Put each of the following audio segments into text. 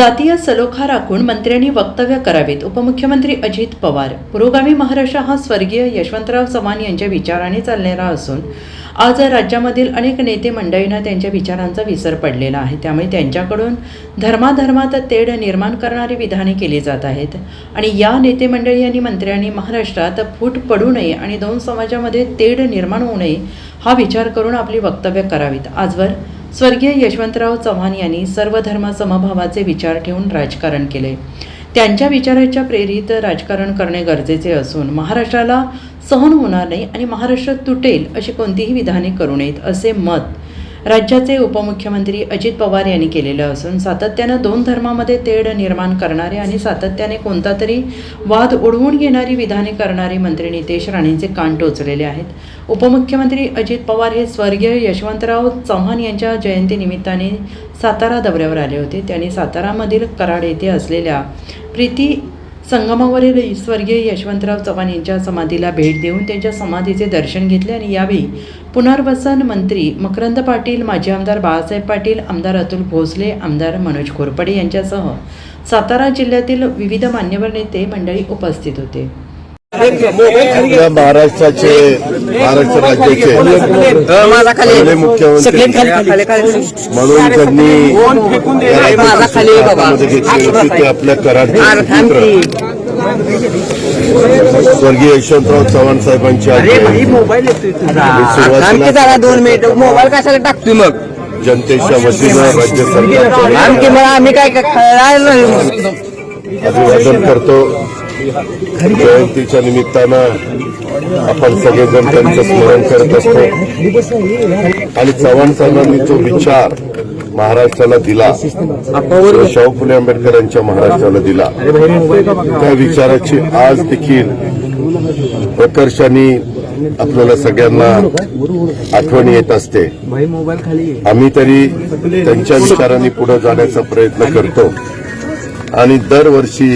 जातीय सलोखा राखून मंत्र्यांनी वक्तव्य करावेत. उपमुख्यमंत्री अजित पवार. पुरोगामी महाराष्ट्र हा स्वर्गीय यशवंतराव चव्हाण यांच्या विचाराने चाललेला असून आज राज्यामधील अनेक नेते मंडळींना त्यांच्या विचारांचा विसर पडलेला आहे. त्यामुळे त्यांच्याकडून धर्माधर्मात तेढ निर्माण करणारी विधाने केली जात आहेत. आणि या नेते मंडळी आणि मंत्र्यांनी महाराष्ट्रात फूट पडू नये आणि दोन समाजामध्ये तेढ निर्माण होऊ नये हा विचार करून आपली वक्तव्य करावीत. आजवर स्वर्गीय यशवंतराव चव्हाण यांनी सर्व धर्मसमभावाचे विचार ठेवून राजकारण केले. त्यांच्या विचाराच्या प्रेरित राजकारण करणे गरजेचे असून महाराष्ट्राला सहन होणार नाही आणि महाराष्ट्र तुटेल अशी कोणतीही विधाने करू नयेत असे मत राज्याचे उपमुख्यमंत्री अजित पवार यांनी केलेलं असून सातत्यानं दोन धर्मामध्ये तेढ निर्माण करणारे आणि सातत्याने कोणता तरी वाद ओढवून घेणारी विधाने करणारे मंत्री नितेश राणेंचे कान टोचलेले आहेत. उपमुख्यमंत्री अजित पवार हे स्वर्गीय यशवंतराव चव्हाण यांच्या जयंतीनिमित्ताने सातारा दौऱ्यावर आले होते. त्यांनी सातारामधील कराड येथे असलेल्या प्रीती संगमावरील स्वर्गीय यशवंतराव चव्हाण यांच्या समाधीला भेट देऊन त्यांच्या समाधीचे दर्शन घेतले आणि यावेळी पुनर्वसन मंत्री मकरंद पाटील माजी आमदार बाळासाहेब पाटील आमदार अतुल भोसले आमदार मनोज घोरपडे यांच्यासह सातारा जिल्ह्यातील विविध मान्यवर नेते मंडळी उपस्थित होते. महाराष्ट्राचे महाराष्ट्र राज्याचे माझा खाली पहिले मुख्यमंत्री म्हणून त्यांनी घेतली ते आपल्या कराडचे अरे थांब मित्र की. स्वर्गीय यशवंतराव चव्हाण साहेबांची. मोबाईल कशाला टाकतोय मग? जनतेच्या वतीनं राज्य मग आम्ही काय. अभिवादन करतो. जयंतीच्या निमित्तानं आपण सगळेजण त्यांचं स्मरण करत असतो. आणि चव्हाण साहेबांनी जो विचार महाराष्ट्राला दिला शाहू फुले आंबेडकर यांच्या महाराष्ट्राला दिला त्या विचाराची आज देखील प्रकर्षाने आपल्याला सगळ्यांना आठवण येत असते. आम्ही तरी त्यांच्या विचारांनी पुढे जाण्याचा प्रयत्न करतो. आणि दरवर्षी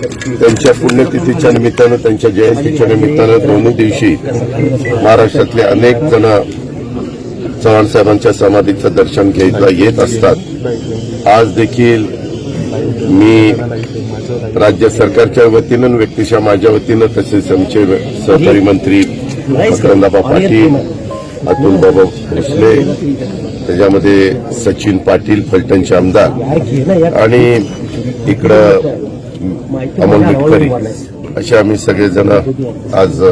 त्यांच्या पुण्यतिथीच्या निमित्तानं त्यांच्या जयंतीच्या निमित्तानं दोन्ही दिवशी महाराष्ट्रातले अनेक जण चव्हाण साहेबांच्या समाधीचं दर्शन घ्यायला येत असतात. आज देखील मी राज्य सरकारच्या वतीनं व्यक्तीच्या माझ्या वतीनं तसेच आमचे सहकारी मंत्री मकरंदाबा पाटील अतुल बाबा भोसले त्याच्यामध्ये सचिन पाटील फलटणचे आमदार आणि इकडं अमोल असे आम्ही सगळेजण आज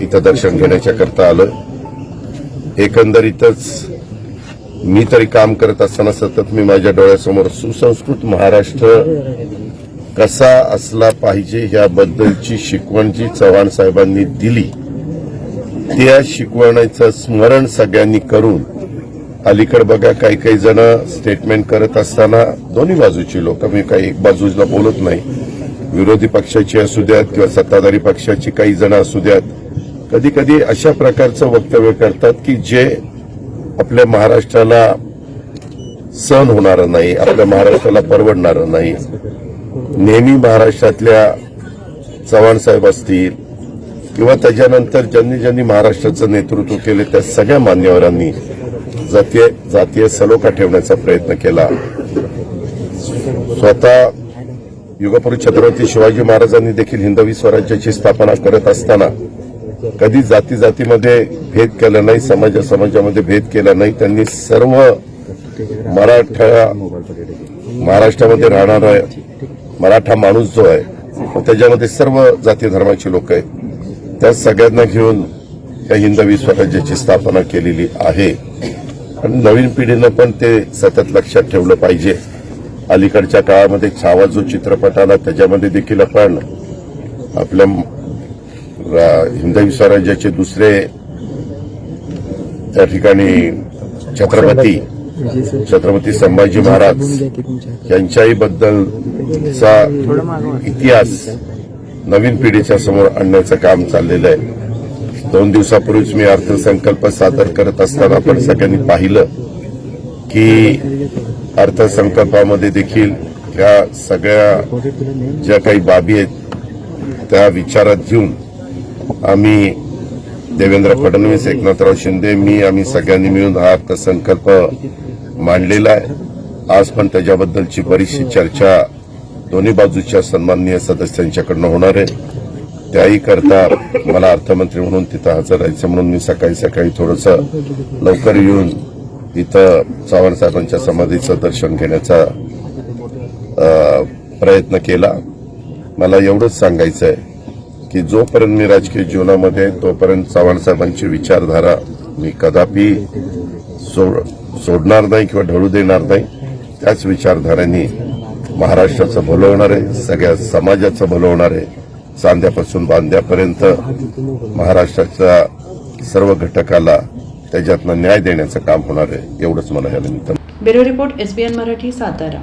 इथं दर्शन घेण्याच्या करता आलो. एकंदरीतच मी तरी काम करत असताना सतत मी माझ्या डोळ्यासमोर सुसंस्कृत महाराष्ट्र कसा असला पाहिजे याबद्दलची शिकवण जी चव्हाण साहेबांनी दिली त्या शिकवणीचं स्मरण सगळ्यांनी करून अलीकडे बघा काही काही जण स्टेटमेंट करत असताना दोन्ही बाजूची लोक मी काही एक बाजूला बोलत नाही. विरोधी पक्षाची असू द्यात किंवा सत्ताधारी पक्षाची काही जण असू द्यात कधी कधी अशा प्रकारचं वक्तव्य करतात की जे आपल्या महाराष्ट्राला सहन होणार नाही आपल्या महाराष्ट्राला परवडणार नाही. नेहमी महाराष्ट्रातल्या चव्हाण साहेब असतील किंवा त्याच्यानंतर ज्यांनी ज्यांनी महाराष्ट्राचं नेतृत्व केले त्या सगळ्या मान्यवरांनी जातीय जातीय सलोखा ठेवण्याचा प्रयत्न केला. स्वतः युगपुरुष छत्रपती शिवाजी महाराजांनी देखील हिंदवी स्वराज्याची स्थापना करत असताना कधी जाती जातीमध्ये भेद केला नाही समाजा समाजामध्ये भेद केला नाही त्यांनी सर्व मराठा महाराष्ट्रामध्ये राहणारा मराठा माणूस जो आहे त्याच्यामध्ये सर्व जाती धर्माची लोक आहेत. त्या सगळ्यांना घेऊन या हिंदवी स्वराज्याची स्थापना केलेली आहे. आणि नवीन पिढीनं पण ते सतत लक्षात ठेवलं पाहिजे. अलीकडच्या काळामध्ये छावा जो चित्रपट आला त्याच्यामध्ये देखील आपण आपल्या हिंदवी स्वराज्याचे दुसरे त्या ठिकाणी छत्रपती छत्रपती संभाजी महाराज यांच्याही बद्दलचा इतिहास नवीन पिढीच्या समोर आणण्याचं काम चाललेलं आहे. दोन दिवसापूर्वीच मी अर्थसंकल्प सादर करत असताना आपण सगळ्यांनी पाहिलं की अर्थसंकल्पामध्ये देखील या सगळ्या ज्या काही बाबी आहेत त्या विचारात घेऊन आम्ही देवेंद्र फडणवीस एकनाथराव शिंदे मी आम्ही सगळ्यांनी मिळून हा अर्थसंकल्प मांडलेला आहे. आज पण त्याच्याबद्दलची बरीचशी चर्चा दोन्ही बाजूच्या सन्माननीय सदस्यांच्याकडनं होणार आहे. त्याही करता मला अर्थमंत्री म्हणून तिथं हजर राहायचं म्हणून मी सकाळी सकाळी थोडस लवकर येऊन इथं चव्हाण साहेबांच्या समाधीचं दर्शन घेण्याचा प्रयत्न केला. मला एवढंच सांगायचं आहे की जोपर्यंत मी राजकीय जीवनामध्ये तोपर्यंत चव्हाण साहेबांची विचारधारा मी कदापि सोड सोडणार नाही किंवा ढळू देणार नाही. त्याच विचारधारेने महाराष्ट्राचं भलं होणार आहे सगळ्या समाजाचं भलं होणार आहे. चांद्यापासून बांद्यापर्यंत महाराष्ट्राच्या सर्व घटकाला त्याच्यातनं न्याय देण्याचं काम होणार आहे एवढंच मला या निमित्त bureau report SBN Marathi Satara.